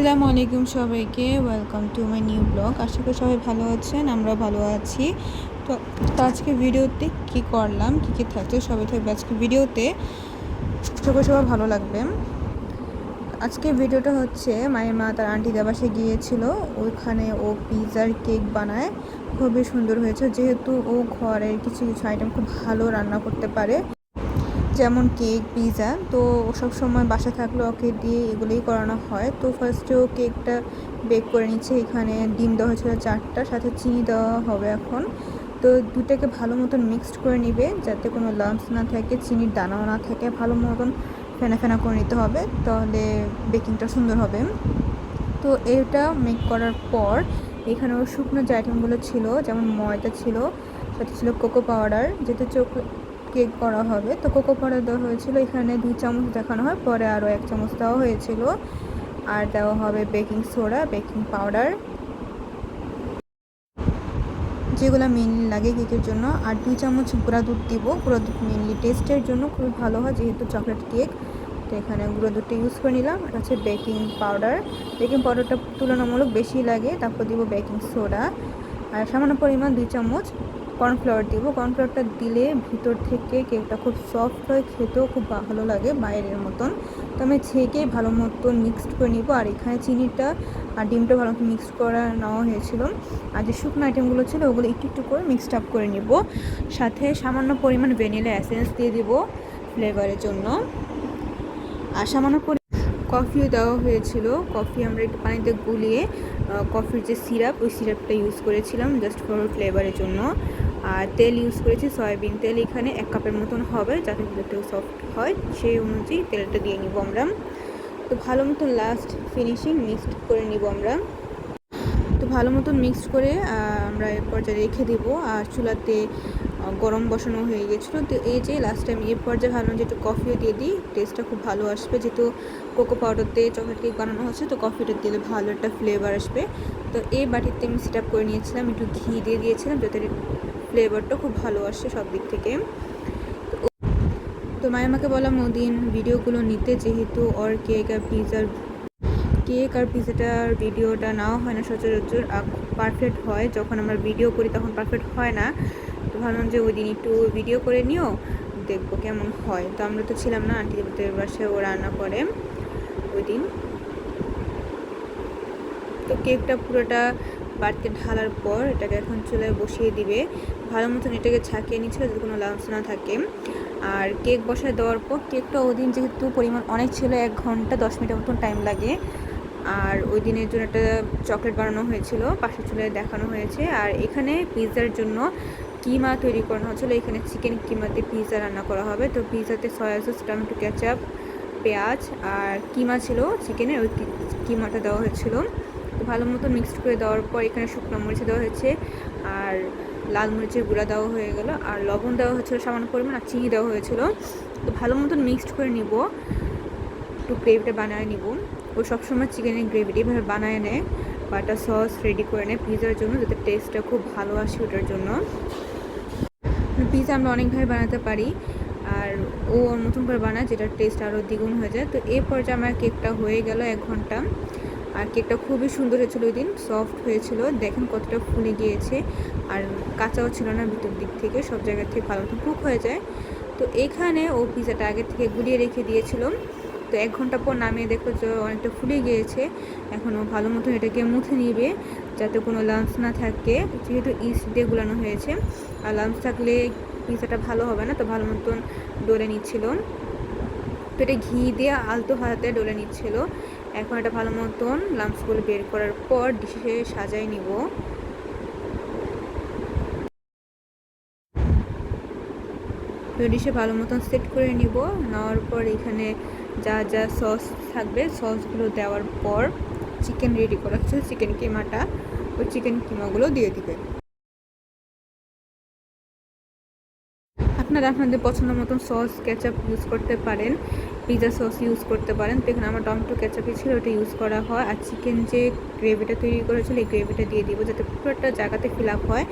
আসসালামু আলাইকুম সবাইকে। Welcome to my new blog আশা করি সবাই ভালো আছেন আমরা ভালো আছি। তো তো আজকে ভিডিওতে কি করলাম, কী কী থাকছে সবাই থাকবে আজকে ভিডিওতে। সবাই সবাই ভালো লাগবে। আজকে ভিডিওটা হচ্ছে মায়ের মা তার আন্টি দাবাসে গিয়েছিল। ওইখানে ও পিৎজার কেক বানায়। খুবই সুন্দর হয়েছে। যেহেতু ও ঘরের কিছু কিছু আইটেম খুব ভালো রান্না করতে পারে। যেমন কেক পিৎজা তো সব সময় বাসা থাকলে ওকে দিয়ে এগুলোই করানো হয়। তো ফার্স্টে ও কেকটা বেক করে নিচ্ছে, এখানে ডিম দেওয়া হয়েছিল চারটা, সাথে চিনি দেওয়া হবে এখন। তো দুটাকে ভালো মতন মিক্সড করে নিবে, যাতে কোনো লাম্পস না থাকে, চিনির দানাও না থাকে, ভালো মতন ফেনা ফেনা করে নিতে হবে, তাহলে বেকিংটা সুন্দর হবে। তো এটা মেক করার পর এখানে ওর শুকনো যে আইটেমগুলো ছিল, যেমন ময়দা ছিল, সাথে ছিল কোকো পাউডার যেটা চোখ কেক করা হবে। তো কোকো পাউডার দেওয়া হয়েছিল। এখানে দুই চামচ দেখানো হয়, পরে আরও এক চামচ দেওয়া হয়েছিল। আর দেওয়া হবে বেকিং সোডা বেকিং পাউডার যেগুলো মেনলি লাগে কেকের জন্য। আর দুই চামচ গুঁড়া দুধ দিব। গুঁড়া দুধ মেনলি টেস্টের জন্য খুবই ভালো হয়, যেহেতু চকলেট কেক তো এখানে গুঁড়ো দুধটা ইউজ করে নিলাম। এটা হচ্ছে বেকিং পাউডার বেকিং পাউডারটা তুলনামূলক বেশি লাগে। তারপর দিব বেকিং সোডা আর সামান্য পরিমাণ দুই চামচ কর্নফ্লাওয়ার দিব। কর্নফ্লাওয়ারটা দিলে ভিতর থেকে কেকটা খুব সফট হয়, খেতেও খুব ভালো লাগে বাইরের মতন। তো আমি ছেঁকে ভালো মতন মিক্সড করে নিব। আর এখানে চিনিটা আর ডিমটা ভালো মতো মিক্সড করা নেওয়া হয়েছিল। আর যে শুকনো আইটেমগুলো ছিল, ওগুলো একটু একটু করে মিক্সড আপ করে নিব। সাথে সামান্য পরিমাণ ভ্যানিলা অ্যাসেন্স দিয়ে দিব ফ্লেভারের জন্য। আর সামান্য কফিও দেওয়া হয়েছিল। কফি আমরা একটু পানিতে গুলিয়ে কফির যে সিরাপ ওই সিরাপটা ইউজ করেছিলাম জাস্ট ফর ফ্লেভারের জন্য। আর তেল ইউজ করেছি, সয়াবিন তেল এখানে এক কাপের মতন হবে, যাতে ভিতরটাও সফট হয়। সেই অনুযায়ী তেলটা দিয়ে নিব আমরা। তো ভালো মতন লাস্ট ফিনিশিং মিক্সড করে নিব আমরা। তো ভালো মতন মিক্সড করে আমরা এর পর্যায়ে রেখে দিব। আর চুলাতে গরম বসানো হয়ে গেছিল। তো এই যে লাস্ট টাইম এই পর্যায়ে ভাবলাম যে একটু কফিও দিয়ে দিই টেস্টটা খুব ভালো আসবে। যেহেতু কোকো পাউডার দিয়ে চকলেট কেক বানানো হচ্ছে, তো কফিটা দিলে ভালো একটা ফ্লেভার আসবে। তো এই বাটিতে আমি সেট করে নিয়েছিলাম, একটু ঘি দিয়ে দিয়েছিলাম, যাতে ফ্লেভারটা খুব ভালো আসে সব দিক থেকে। তো মায়ের মাকে বললাম ওদিন ভিডিওগুলো নিতে যেহেতু ওর কেক আর পিজার, কেক আর পিজাটার ভিডিওটা নাও হয় না সচরাচর পারফেক্ট হয়। যখন আমরা ভিডিও করি তখন পারফেক্ট হয় না। তো ভাবলাম যে ওই দিন একটু ভিডিও করে নিও, দেখব কেমন হয়। তো আমরা তো ছিলাম না, আন্টি দেবতার বাসায় ও রান্না করে ওই দিন। তো কেকটা পুরোটা বাড়িতে ঢালার পর এটাকে এখন চুলায় বসিয়ে দিবে। ভালো মতন এটাকে ছাকিয়ে নিচ্ছিল যদি কোনো লাঞ্চ না থাকে। আর কেক বসায় দেওয়ার পর কেকটা ওই দিন যেহেতু পরিমাণ অনেক ছিল, এক ঘণ্টা দশ মিনিটের মতন টাইম লাগে। আর ওই দিনের জন্য একটা চকলেট বানানো হয়েছিল, পাশের চুলায় দেখানো হয়েছে। আর এখানে পিৎজার জন্য কিমা তৈরি করানো হচ্ছিল। এখানে চিকেন কিমাতে পিৎজা রান্না করা হবে। তো পিৎজাতে সয়া সস, টমেটো ক্যাচাপ পেঁয়াজ আর কিমা ছিল, চিকেনের ওই কিমাটা দেওয়া হয়েছিল। তো ভালো মতো মিক্সড করে দেওয়ার পর এখানে শুকনো মরিচ দেওয়া হয়েছে, আর লাল মরিচের গুঁড়া দেওয়া হয়ে গেল, আর লবণ দেওয়া হয়েছিল সামান্য পরিমাণ, আর চিনি দেওয়া হয়েছিল। তো ভালো মতন মিক্সড করে নিব, একটু গ্রেভিটা বানিয়ে নিব। ও সবসময় চিকেনের গ্রেভিটা এভাবে বানায় নেয়, বাটার সস রেডি করে নেয় পিৎজার জন্য, যাতে টেস্টটা খুব ভালো আসে ওটার জন্য। পিৎজা আমরা অনেকভাবে বানাতে পারি, আর ও নতুন করে বানায়, যেটার টেস্ট আরও দ্বিগুণ হয়ে যায়। তো এই পর্যায়ে আমার কেকটা হয়ে গেল এক ঘণ্টা। আর কেকটা খুবই সুন্দর হয়েছিল ওই দিন সফট হয়েছিল। দেখেন কতটা ফুলে গিয়েছে। আর কাঁচাও ছিল না ভিতর দিক থেকে, সব জায়গা থেকে ভালো কুক হয়ে যায়। তো এখানে ও পিজাটা আগে থেকে গুলিয়ে রেখে দিয়েছিল। তো এক ঘণ্টা পর নামিয়ে দেখো যে অনেকটা ফুলে গিয়েছে। এখনও ভালো মতন এটাকে মুছে নিবে, যাতে কোনো লাঞ্চ না থাকে। যেহেতু ইস্ট দিয়ে গুলানো হয়েছে, আর লাঞ্চ থাকলে পিজাটা ভালো হবে না, তো ভালো মতন ডলে নিচ্ছিল। তো এটা ঘি দিয়ে আলতো হাতে ডলে নিচ্ছিল। এখন এটা ভালো মতন লাম্পসগুলো বের করার পর ডিশে সাজাই নিব। ডিশে ভালো মতন সেট করে নিব। নেওয়ার পর এখানে যা যা সস থাকবে সসগুলো দেওয়ার পর চিকেন রেডি করা হচ্ছে চিকেন কিমাটা, ওই চিকেন কিমাগুলো দিয়ে দিবে। আপনারা আপনাদের পছন্দ মতন সস কেচাপ ইউজ করতে পারেন। পিৎজা সস ইউজ করতে পারেন। তো এখানে আমার টমেটো কেচাপই ছিল, ওটা ইউজ করা হয়। আর চিকেন যে গ্রেভিটা তৈরি করেছিল, এই গ্রেভিটা দিয়ে দিব যাতে পুরোটা জায়গাতে ফিল আপ হয়।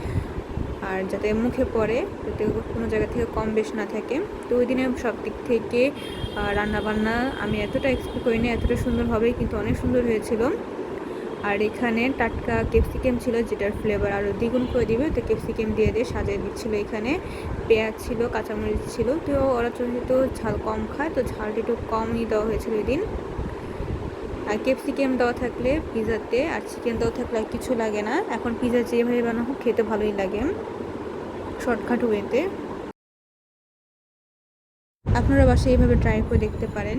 আর যাতে মুখে পড়ে, যাতে কোনো জায়গা থেকে কম বেশ না থাকে। তো ওই দিনে সব দিক থেকে রান্নাবান্না আমি এতটা এক্সপেক্ট করিনি, এতটা সুন্দর হবে কিন্তু অনেক সুন্দর হয়েছিল। আর এখানে টাটকা ক্যাপসিকাম ছিল যেটার ফ্লেভার আরও দ্বিগুণ করে দিবে। তো ক্যাপসিকাম দিয়ে দিয়ে সাজিয়ে দিচ্ছিল এখানে। পেঁয়াজ ছিল, কাঁচামরিচ ছিল। তো ওরা যেহেতু ঝাল কম খায়, তো ঝালটা একটু কমই দেওয়া হয়েছিল ওই দিন আর ক্যাপসিকাম দেওয়া থাকলে পিজাতে, আর চিকেন দেওয়া থাকলে আর কিছু লাগে না। এখন পিজা যেভাবে বানানো খেতে ভালোই লাগে। শর্টকাট ওয়েতে আপনারা বাসায় এইভাবে ট্রাই করে দেখতে পারেন।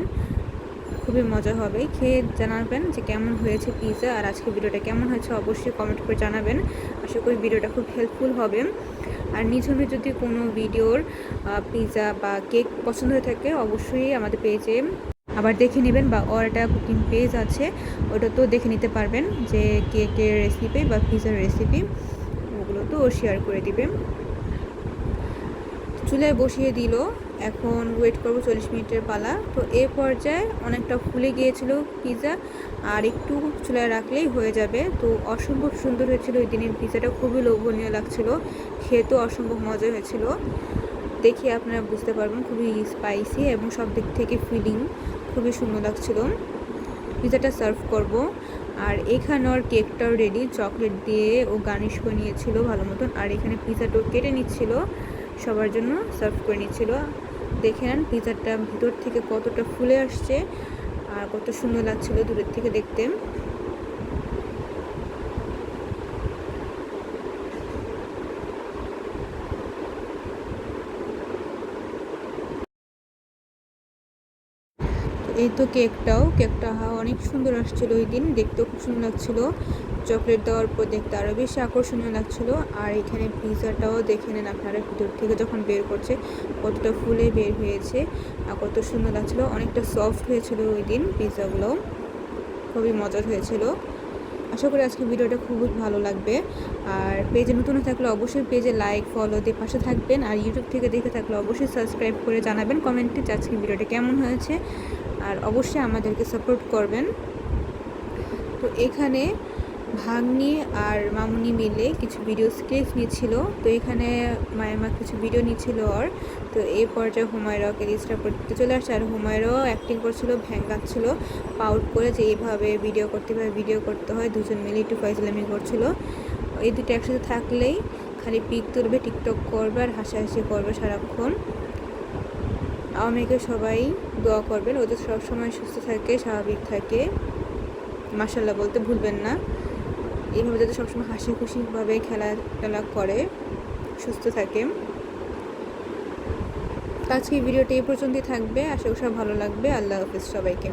খুবই মজা হবে। খেয়ে জানাবেন যে কেমন হয়েছে পিৎজা আর আজকে ভিডিওটা কেমন হয়েছে অবশ্যই কমেন্ট করে জানাবেন। আশা করি ভিডিওটা খুব হেল্পফুল হবে। আর নিঝুমে যদি কোনো ভিডিওর পিৎজা বা কেক পছন্দ হয়ে থাকে, অবশ্যই আমাদের পেজে আবার দেখে নেবেন বা ওর একটা কুকিং পেজ আছে ওটা তো দেখে নিতে পারবেন যে কেকের রেসিপি বা পিৎজার রেসিপি ওগুলো তো শেয়ার করে দিবে। চুলায় বসিয়ে দিল। এখন ওয়েট করব চল্লিশ মিনিটের পালা। তো এ পর্যায়ে অনেকটা ফুলে গিয়েছিল পিৎজা আর একটু চুলায় রাখলেই হয়ে যাবে। তো অসম্ভব সুন্দর হয়েছিল ওই দিনের পিজাটা খুবই লোভনীয় লাগছিল। খেতেও অসম্ভব মজা হয়েছিল। দেখে আপনারা বুঝতে পারবেন, খুবই স্পাইসি এবং সব দিক থেকে ফিলিং খুবই সুন্দর লাগছিল। পিৎজাটা সার্ভ করব। আর এখানে ওর কেকটাও রেডি চকলেট দিয়ে ও গার্নিশ করে নিয়েছিল ভালো মতন। আর এখানে পিৎজাটাও কেটে নিচ্ছিল, সবার জন্য সার্ভ করে নিচ্ছিল। দেখে নেন পিজাটা ভিতর থেকে কতটা ফুলে আসছে আর কত সুন্দর লাগছিল দূরের থেকে দেখতে। এই তো কেকটাও, কেকটা অনেক সুন্দর আসছিল ওই দিন, দেখতেও খুব সুন্দর লাগছিল। চকলেট দেওয়ার পর দেখতে আরও বেশি আকর্ষণীয় লাগছিল। আর এখানে পিৎজাটাও দেখে নেন আপনারা ভিতর থেকে যখন বের করছে, কতটা ফুলে বের হয়েছে আর কত সুন্দর লাগছিল। অনেকটা সফট হয়েছিল ওই দিন পিৎজাগুলো খুবই মজার হয়েছিল। আশা করি আজকে ভিডিওটা খুবই ভালো লাগবে। আর পেজে নতুন থাকলে অবশ্যই পেজে লাইক ফলো দিয়ে পাশে থাকবেন। আর ইউটিউব থেকে দেখে থাকলে অবশ্যই সাবস্ক্রাইব করে জানাবেন কমেন্টে যে আজকে ভিডিওটা কেমন হয়েছে। আর অবশ্যই আমাদেরকে সাপোর্ট করবেন। তো এখানে ভাগ্নি আর মামুনি মিলে কিছু ভিডিও স্ক্রিপ নিচ্ছিল। তো এখানে মায়েমা কিছু ভিডিও নিচ্ছিল ওর। তো এই পর্যায়ে হুমায়রাকে ডিস্টার্ব করতে চলে আসছে আর হুমায়রাও অ্যাক্টিং করছিল ভ্যাঙ্গাচ্ছিল পাউট করে যে এইভাবে ভিডিও করতে হয় ভিডিও করতে হয়। দুজন মিলে একটু ফয়জলামি করছিল। এই দুটো একসাথে থাকলেই খালি পিক তুলবে টিকটক করবে আর হাসাহাসি করবে সারাক্ষণ। আমাকে সবাই দোয়া করবেন। ওদের সবসময় সুস্থ থাকে, স্বাভাবিক থাকে। মাসাল্লাহ বলতে ভুলবেন না। এইভাবে যাতে সবসময় হাসি খুশিভাবে খেলাধুলা করে, সুস্থ থাকে। আজকে ভিডিওটি এই পর্যন্তই থাকবে। আশা করি সব ভালো লাগবে। আল্লাহ হাফিজ সবাইকে।